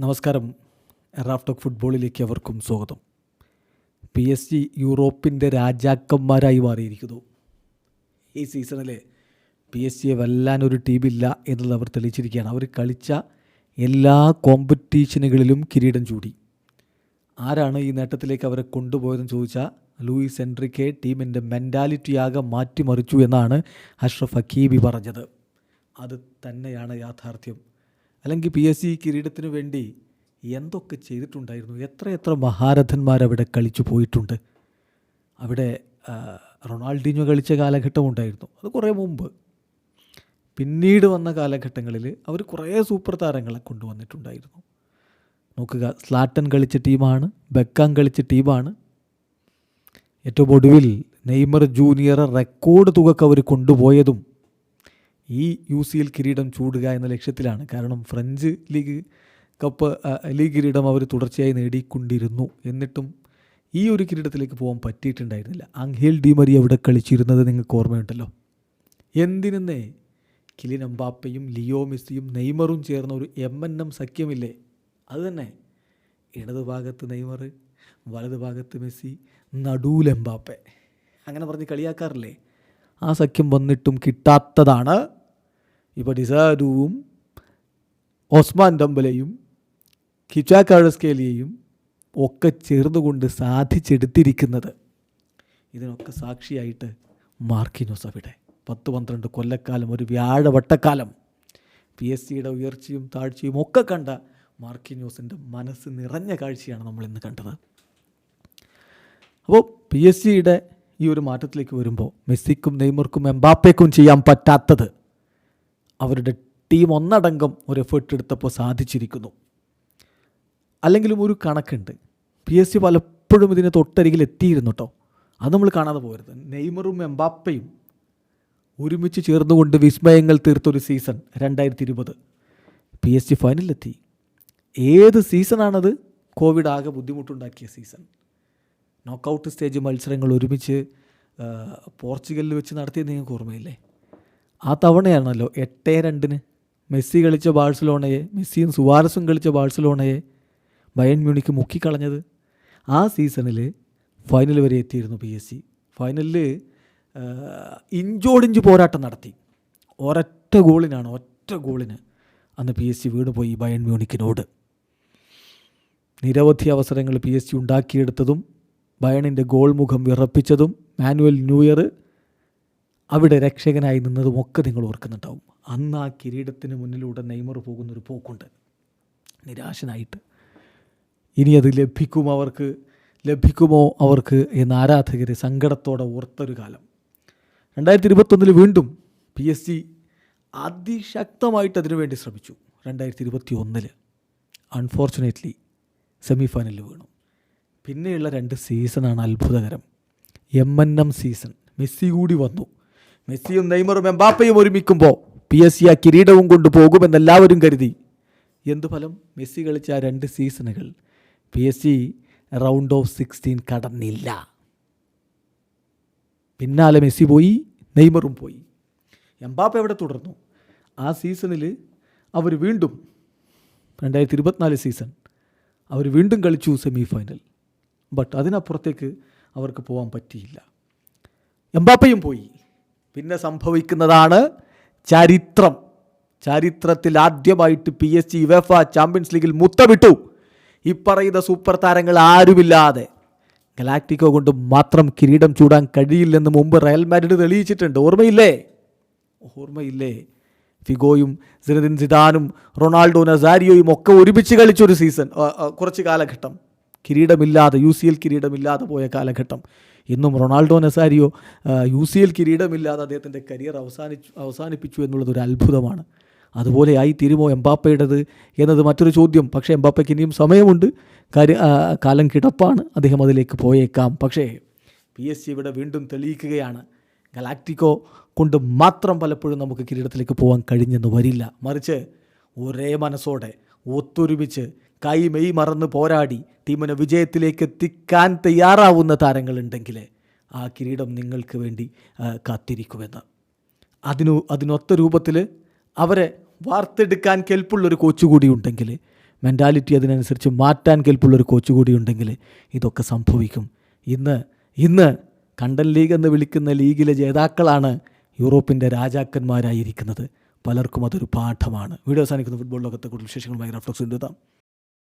നമസ്കാരം. റാഫ്റ്റോക്ക് ഫുട്ബോളിലേക്ക് അവർക്കും സ്വാഗതം. പി എസ് ജി യൂറോപ്പിന്റെ രാജാക്കന്മാരായി മാറിയിരിക്കുന്നു. ഈ സീസണിലെ പി എസ് ജിയെ വല്ലാനൊരു ടീമില്ല എന്നുള്ളത് അവർ തെളിയിച്ചിരിക്കുകയാണ്. അവർ കളിച്ച എല്ലാ കോമ്പറ്റീഷനുകളിലും കിരീടം ചൂടി. ആരാണ് ഈ നേട്ടത്തിലേക്ക് അവരെ കൊണ്ടുപോയതെന്ന് ചോദിച്ചാൽ ലൂയിസ് എൻട്രിക്കെ ടീമിന്റെ മെന്റാലിറ്റിയാകെ മാറ്റിമറിച്ചു എന്നാണ് അഷ്റഫ് ഹക്കീബി പറഞ്ഞത്. അത് തന്നെയാണ് യാഥാർത്ഥ്യം. അല്ലെങ്കിൽ പി എസ് സി കിരീടത്തിന് വേണ്ടി എന്തൊക്കെ ചെയ്തിട്ടുണ്ടായിരുന്നു? എത്രയെത്ര മഹാരഥന്മാരവിടെ കളിച്ചു പോയിട്ടുണ്ട്? അവിടെ ആ, കളിച്ച കാലഘട്ടം ഉണ്ടായിരുന്നു. അത് കുറേ മുമ്പ്. പിന്നീട് വന്ന കാലഘട്ടങ്ങളിൽ അവർ കുറേ സൂപ്പർ താരങ്ങളെ കൊണ്ടുവന്നിട്ടുണ്ടായിരുന്നു. നോക്കുക സ്ലാട്ടൻ കളിച്ച ടീമാണ് ബെക്കാം കളിച്ച ടീമാണ്. ഏറ്റവും ഒടുവിൽ നെയ്മർ ജൂനിയർ റെക്കോർഡ് തുകക്ക് അവർ കൊണ്ടുപോയതും ഈ യു സി എൽ കിരീടം ചൂടുക എന്ന ലക്ഷ്യത്തിലാണ്. കാരണം ഫ്രഞ്ച് ലീഗ് കപ്പ് ലീഗ് കിരീടം അവർ തുടർച്ചയായി നേടിക്കൊണ്ടിരുന്നു. എന്നിട്ടും ഈ ഒരു കിരീടത്തിലേക്ക് പോകാൻ പറ്റിയിട്ടുണ്ടായിരുന്നില്ല. അങ്ഹേൽ ഡിമരി അവിടെ കളിച്ചിരുന്നത് നിങ്ങൾക്ക് ഓർമ്മയുണ്ടല്ലോ? എന്തിനെന്നേ? കിലിൻ എംബാപ്പയും ലിയോ മെസ്സിയും നെയ്മറും ചേർന്ന ഒരു എം എൻ എം സഖ്യമില്ലേ? അത് തന്നെ ഇടത് ഭാഗത്ത് നെയ്മർ വലത് ഭാഗത്ത് മെസ്സി നടുവിൽ എംബാപ്പെ. അങ്ങനെ പറഞ്ഞ് കളിയാക്കാറില്ലേ? ആ സഖ്യം വന്നിട്ടും കിട്ടാത്തതാണ് ഇപ്പോൾ ഡിസാഡുവും ഓസ്മാൻ ഡംബലയും കിച്ചാക്കാഴസ്കേലിയെയും ഒക്കെ ചേർന്നുകൊണ്ട് സാധിച്ചെടുത്തിരിക്കുന്നത്. ഇതിനൊക്കെ സാക്ഷിയായിട്ട് മാർക്കിനോസ് അവിടെ. പത്ത് പന്ത്രണ്ട് കൊല്ലക്കാലം ഒരു വ്യാഴവട്ടക്കാലം പി എസ് സിയുടെ ഉയർച്ചയും താഴ്ചയും ഒക്കെ കണ്ട മാർക്കിനോസിന്റെ മനസ്സ് നിറഞ്ഞ കാഴ്ചയാണ് നമ്മൾ ഇന്ന് കണ്ടത്. അപ്പോൾ പി എസ് സിയുടെ ഈ ഒരു മാറ്റത്തിലേക്ക് വരുമ്പോൾ മെസ്സിക്കും നെയ്മർക്കും എംബാപ്പയ്ക്കും ചെയ്യാൻ പറ്റാത്തത് അവരുടെ ടീം ഒന്നടങ്കം ഒരു എഫേർട്ട് എടുത്തപ്പോൾ സാധിച്ചിരിക്കുന്നു. അല്ലെങ്കിലും ഒരു കണക്കുണ്ട്. പി എസ് സി പലപ്പോഴും ഇതിനെ തൊട്ടരികിൽ എത്തിയിരുന്നു കേട്ടോ അത് നമ്മൾ കാണാതെ പോകരുത് നെയ്മറും എംബാപ്പയും ഒരുമിച്ച് ചേർന്നുകൊണ്ട് വിസ്മയങ്ങൾ തീർത്തൊരു സീസൺ രണ്ടായിരത്തി ഇരുപത് പി എസ് ജി ഫൈനലിലെത്തി ഏത് സീസണാണത് കോവിഡ് ആകെ ബുദ്ധിമുട്ടുണ്ടാക്കിയ സീസൺ നോക്കൗട്ട് സ്റ്റേജ് മത്സരങ്ങൾ ഒരുമിച്ച് പോർച്ചുഗലിൽ വെച്ച് നടത്തിയത് നിങ്ങൾക്ക് ഓർമ്മയില്ലേ? ആ തവണയാണല്ലോ എട്ട് രണ്ടിന് മെസ്സി കളിച്ച ബാഴ്സലോണയെ മെസ്സിയും സുവാരസും കളിച്ച ബാഴ്സലോണയെ ബയൺ മ്യൂണിക്ക് മുക്കിക്കളഞ്ഞത് ആ സീസണിൽ ഫൈനൽ വരെ എത്തിയിരുന്നു പി എസ് സി. ഫൈനലിൽ ഇഞ്ചോടിഞ്ച് പോരാട്ടം നടത്തി. ഒരൊറ്റ ഗോളിനാണ് ഒറ്റ ഗോളിന് അന്ന് പി എസ് സി വീണുപോയി ബയൺ മ്യൂണിക്കിനോട്. നിരവധി അവസരങ്ങൾ പി എസ് സി ഉണ്ടാക്കിയെടുത്തതും ബയണിന്റെ ഗോൾ മുഖം വിറപ്പിച്ചതും മാനുവൽ ന്യൂയർ അവിടെ രക്ഷകനായി നിന്നതും ഒക്കെ നിങ്ങൾ ഓർക്കുന്നുണ്ടാവും. അന്ന് ആ കിരീടത്തിന് മുന്നിലൂടെ നെയ്മർ പോകുന്നൊരു പോക്കുണ്ട്. നിരാശനായിട്ട്. ഇനി അത് ലഭിക്കും അവർക്ക് ലഭിക്കുമോ അവർക്ക് എന്ന് ആരാധകർ സങ്കടത്തോടെ ഓർത്തൊരു കാലം. രണ്ടായിരത്തി ഇരുപത്തൊന്നിൽ വീണ്ടും പി എസ് സി അതിശക്തമായിട്ട് അതിനുവേണ്ടി ശ്രമിച്ചു. രണ്ടായിരത്തി ഇരുപത്തി ഒന്നിൽ അൺഫോർച്ചുനേറ്റ്ലി സെമി ഫൈനലിൽ വീണു. പിന്നെയുള്ള രണ്ട് സീസണാണ് അത്ഭുതകരം. M N M season Messi കൂടി വന്നു. മെസ്സിയും നെയ്മറും എംബാപ്പയും ഒരുമിക്കുമ്പോൾ പി എസ് സി ആ കിരീടവും കൊണ്ട് പോകുമെന്ന് എല്ലാവരും കരുതി എന്തുഫലം മെസ്സി കളിച്ച ആ രണ്ട് സീസണുകൾ. P S C round of sixteen കടന്നില്ല. പിന്നാലെ മെസ്സി പോയി നെയ്മറും പോയി. എംബാപ്പ എവിടെ തുടർന്നു? ആ സീസണിൽ അവർ വീണ്ടും രണ്ടായിരത്തി ഇരുപത്തിനാല് സീസൺ അവർ വീണ്ടും കളിച്ചു സെമി ഫൈനൽ ബട്ട് അതിനപ്പുറത്തേക്ക് അവർക്ക് പോകാൻ പറ്റിയില്ല. എംബാപ്പയും പോയി. പിന്നെ സംഭവിക്കുന്നതാണ് ചരിത്രം. ചരിത്രത്തിൽ ആദ്യമായിട്ട് P S G UEFA champions ലീഗിൽ മുത്തമിട്ടു. ഇപ്പറയുന്ന പറയുന്ന സൂപ്പർ താരങ്ങൾ ആരുമില്ലാതെ ഗലാക്ടിക്കോ കൊണ്ട് മാത്രം കിരീടം ചൂടാൻ കഴിയില്ലെന്ന് മുമ്പ് റയൽ മാഡ്രിഡ് തെളിയിച്ചിട്ടുണ്ട്. ഓർമ്മയില്ലേ? ഓർമ്മയില്ലേ? ഫിഗോയും സിനദിൻ സിദാനും റൊണാൾഡോ നസാരിയോയും ഒക്കെ ഒരുമിച്ച് കളിച്ചൊരു സീസൺ കുറച്ച് കാലഘട്ടം. കിരീടമില്ലാതെ യു സി എൽ കിരീടമില്ലാതെ പോയ കാലഘട്ടം. ഇന്നും Ronaldo Nazario U C L കിരീടമില്ലാതെ അദ്ദേഹത്തിന്റെ കരിയർ അവസാനിച്ചു അവസാനിപ്പിച്ചു എന്നുള്ളത് ഒരു അത്ഭുതമാണ്. അതുപോലെ ആയി തീരുമോ എംബാപ്പയുടേത് എന്നത് മറ്റൊരു ചോദ്യം. പക്ഷേ എംബാപ്പയ്ക്ക് ഇനിയും സമയമുണ്ട്. കാര്യ കാലം കിടപ്പാണ്. അദ്ദേഹം അതിലേക്ക് പോയേക്കാം. പക്ഷേ പി എസ് സി ഇവിടെ വീണ്ടും തെളിയിക്കുകയാണ്. ഗലാക്ടിക്കോ കൊണ്ട് മാത്രം പലപ്പോഴും നമുക്ക് കിരീടത്തിലേക്ക് പോകാൻ കഴിഞ്ഞെന്ന് വരില്ല. മറിച്ച് ഒരേ മനസ്സോടെ ഒത്തൊരുമിച്ച് കൈ മെയ് മറന്ന് പോരാടി ടീമിനെ വിജയത്തിലേക്ക് എത്തിക്കാൻ തയ്യാറാവുന്ന താരങ്ങളുണ്ടെങ്കിൽ ആ കിരീടം നിങ്ങൾക്ക് വേണ്ടി കാത്തിരിക്കുമെന്ന്. അതിനു അതിനൊത്ത രൂപത്തിൽ അവരെ വാർത്തെടുക്കാൻ കെൽപ്പുള്ളൊരു കോച്ച് കൂടി ഉണ്ടെങ്കിൽ മെന്റാലിറ്റി അതിനനുസരിച്ച് മാറ്റാൻ കെൽപ്പുള്ള ഒരു കോച്ച് കൂടി ഉണ്ടെങ്കിൽ ഇതൊക്കെ സംഭവിക്കും. ഇന്ന് ഇന്ന് കണ്ടൻ ലീഗ് എന്ന് വിളിക്കുന്ന ലീഗിലെ ജേതാക്കളാണ് യൂറോപ്പിന്റെ രാജാക്കന്മാരായിരിക്കുന്നത്. പലർക്കും അതൊരു പാഠമാണ്. വീഡിയോ സാധിക്കുന്ന ഫുട്ബോൾ ലോകത്തെ കൂടുതൽ വിശേഷങ്ങളുമായി റഫ്ലക്സ് എഴുതാം